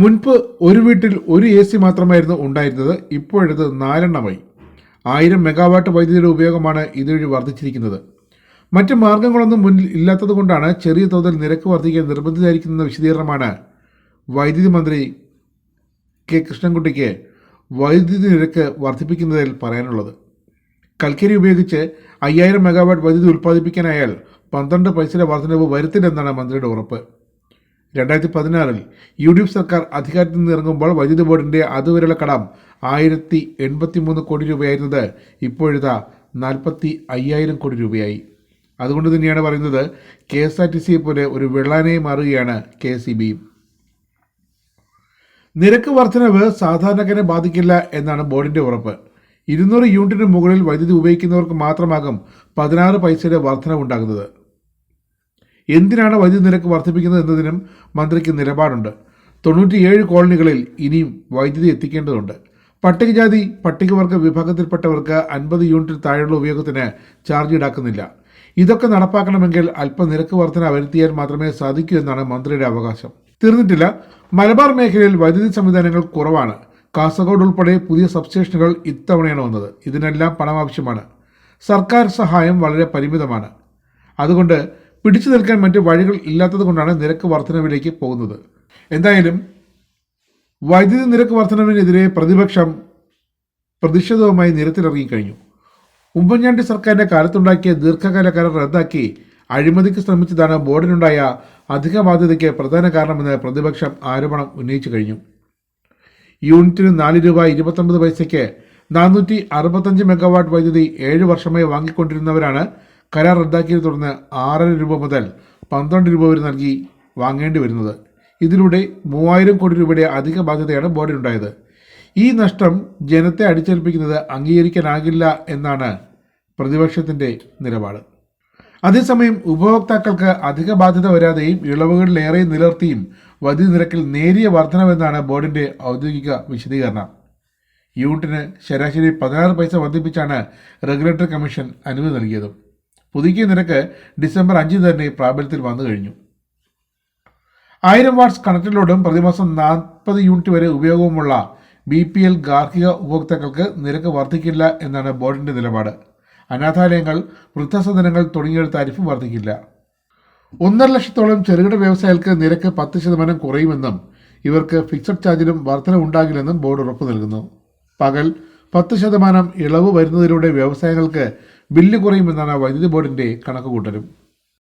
മുൻപ് ഒരു വീട്ടിൽ ഒരു എ സി മാത്രമായിരുന്നു ഉണ്ടായിരുന്നത് ഇപ്പോഴത് നാലെണ്ണമായി. ആയിരം മെഗാവാട്ട് വൈദ്യുതിയുടെ ഉപയോഗമാണ് ഇതുവഴി വർദ്ധിച്ചിരിക്കുന്നത്. മറ്റ് മാർഗങ്ങളൊന്നും മുന്നിൽ ഇല്ലാത്തതുകൊണ്ടാണ് ചെറിയ തോതിൽ നിരക്ക് വർദ്ധിക്കാൻ നിർബന്ധിതായിരിക്കുന്ന വിശദീകരണമാണ് വൈദ്യുതി മന്ത്രി കെ കൃഷ്ണൻകുട്ടിക്ക് വൈദ്യുതി നിരക്ക് വർദ്ധിപ്പിക്കുന്നതിൽ പറയാനുള്ളത്. കൽക്കരി ഉപയോഗിച്ച് അയ്യായിരം മെഗാവാട്ട് വൈദ്യുതി ഉൽപ്പാദിപ്പിക്കാനായാൽ പന്ത്രണ്ട് പൈസയുടെ വർധനവ് വരുത്തില്ലെന്നാണ് മന്ത്രിയുടെ ഉറപ്പ്. രണ്ടായിരത്തി പതിനാറിൽ യു ഡി എഫ് സർക്കാർ അധികാരത്തിൽ നിന്ന് ഇറങ്ങുമ്പോൾ വൈദ്യുതി ബോർഡിന്റെ അതുവരെയുള്ള കടം ആയിരത്തി എൺപത്തി മൂന്ന് കോടി രൂപയായിരുന്നത് ഇപ്പോഴത്തെ നാൽപ്പത്തി അയ്യായിരം കോടി രൂപയായി. അതുകൊണ്ട് തന്നെയാണ് പറയുന്നത് കെ എസ് ആർ ടി സിയെ പോലെ ഒരു വെള്ളാനയെ മാറുകയാണ് കെ എസ് ഇ ബിയും നിരക്ക് വർധനവ് സാധാരണക്കാരെ ബാധിക്കില്ല എന്നാണ് ബോർഡിന്റെ ഉറപ്പ്. ഇരുന്നൂറ് യൂണിറ്റിന് മുകളിൽ വൈദ്യുതി ഉപയോഗിക്കുന്നവർക്ക് മാത്രമാകും പതിനാറ് പൈസയുടെ വർധനവുണ്ടാകുന്നത്. എന്തിനാണ് വൈദ്യുതി നിരക്ക് വർദ്ധിപ്പിക്കുന്നത് എന്നതിനും മന്ത്രിക്ക് നിലപാടുണ്ട്. തൊണ്ണൂറ്റിയേഴ് കോളനികളിൽ ഇനിയും വൈദ്യുതി എത്തിക്കേണ്ടതുണ്ട്. പട്ടികജാതി പട്ടികവർഗ വിഭാഗത്തിൽപ്പെട്ടവർക്ക് അൻപത് യൂണിറ്റിൽ താഴെയുള്ള ഉപയോഗത്തിന് ചാർജ് ഈടാക്കുന്നില്ല. ഇതൊക്കെ നടപ്പാക്കണമെങ്കിൽ അല്പം നിരക്ക് വർധന വരുത്തിയാൽ മാത്രമേ സാധിക്കൂ എന്നാണ് മന്ത്രിയുടെ അവകാശം. തീർന്നിട്ടില്ല. മലബാർ മേഖലയിൽ വൈദ്യുതി സംവിധാനങ്ങൾ കുറവാണ്. കാസർഗോഡ് ഉൾപ്പെടെ പുതിയ സബ്സ്റ്റേഷനുകൾ ഇത്തവണയാണ് വന്നത്. ഇതിനെല്ലാം പണം ആവശ്യമാണ്. സർക്കാർ സഹായം വളരെ പരിമിതമാണ്. അതുകൊണ്ട് പിടിച്ചു നിൽക്കാൻ മറ്റ് വഴികൾ ഇല്ലാത്തത് കൊണ്ടാണ് നിരക്ക് വർധനവിലേക്ക് പോകുന്നത്. എന്തായാലും വൈദ്യുതി നിരക്ക് വർധനവിനെതിരെ പ്രതിപക്ഷം പ്രതിഷേധവുമായി നിരത്തിലിറങ്ങിക്കഴിഞ്ഞു ഉമ്മൻചാണ്ടി സർക്കാരിന്റെ കാലത്തുണ്ടാക്കിയ ദീർഘകാല കരാർ റദ്ദാക്കി അഴിമതിക്ക് ശ്രമിച്ചതാണ് ബോർഡിനുണ്ടായ അധിക ബാധ്യതയ്ക്ക് പ്രധാന കാരണമെന്ന് പ്രതിപക്ഷം ആരോപണം ഉന്നയിച്ചു കഴിഞ്ഞു. യൂണിറ്റിന് നാല് രൂപ ഇരുപത്തൊമ്പത് പൈസയ്ക്ക് നാനൂറ്റി അറുപത്തഞ്ച് മെഗാവാട്ട് വൈദ്യുതി ഏഴ് വർഷമായി വാങ്ങിക്കൊണ്ടിരുന്നവരാണ് കരാർ റദ്ദാക്കിയതിനെ തുടർന്ന് ആറര രൂപ മുതൽ പന്ത്രണ്ട് രൂപ വരെ നൽകി വാങ്ങേണ്ടി വരുന്നത്. ഇതിലൂടെ മൂവായിരം കോടി രൂപയുടെ അധിക ബാധ്യതയാണ് ബോർഡിനുണ്ടായത് ഈ നഷ്ടം ജനത്തെ അടിച്ചേൽപ്പിക്കുന്നത് അംഗീകരിക്കാനാകില്ല എന്നാണ് പ്രതിപക്ഷത്തിന്റെ നിലപാട്. അതേസമയം ഉപഭോക്താക്കൾക്ക് അധിക ബാധ്യത വരാതെയും ഇളവുകളിലേറെ നിലർത്തിയും വൈദ്യുതി നിരക്കിൽ നേരിയ വർധനവെന്നാണ് ബോർഡിന്റെ ഔദ്യോഗിക വിശദീകരണം. യൂണിറ്റിന് ശരാശരി പതിനാറ് പൈസ വർദ്ധിപ്പിച്ചാണ് റെഗുലേറ്ററി കമ്മീഷൻ അനുമതി നൽകിയത്. പുതുക്കിയ നിരക്ക് ഡിസംബർ അഞ്ചിന് തന്നെ പ്രാബല്യത്തിൽ വന്നു കഴിഞ്ഞു. ആയിരം വാട്ട്സ് കണക്റ്റിലോടും പ്രതിമാസം നാൽപ്പത് യൂണിറ്റ് വരെ ഉപയോഗവുമുള്ള ബി പി എൽ ഗാർഹിക ഉപഭോക്താക്കൾക്ക് നിരക്ക് വർദ്ധിക്കില്ല എന്നാണ് ബോർഡിന്റെ നിലപാട്. അനാഥാലയങ്ങൾ വൃദ്ധസദനങ്ങൾ തുടങ്ങിയ താരിഫ് വർദ്ധിക്കില്ല. ഒന്നര ലക്ഷത്തോളം ചെറുകിട വ്യവസായികൾക്ക് നിരക്ക് പത്ത് ശതമാനം കുറയുമെന്നും ഇവർക്ക് ഫിക്സഡ് ചാർജിലും വർധന ഉണ്ടാകില്ലെന്നും ബോർഡ് ഉറപ്പു നൽകുന്നു. പകൽ പത്ത് ശതമാനം ഇളവ് വരുന്നതിലൂടെ വ്യവസായങ്ങൾക്ക് ബില്ല് കുറയുമെന്നാണ് വൈദ്യുതി ബോർഡിന്റെ കണക്കുകൂട്ടലും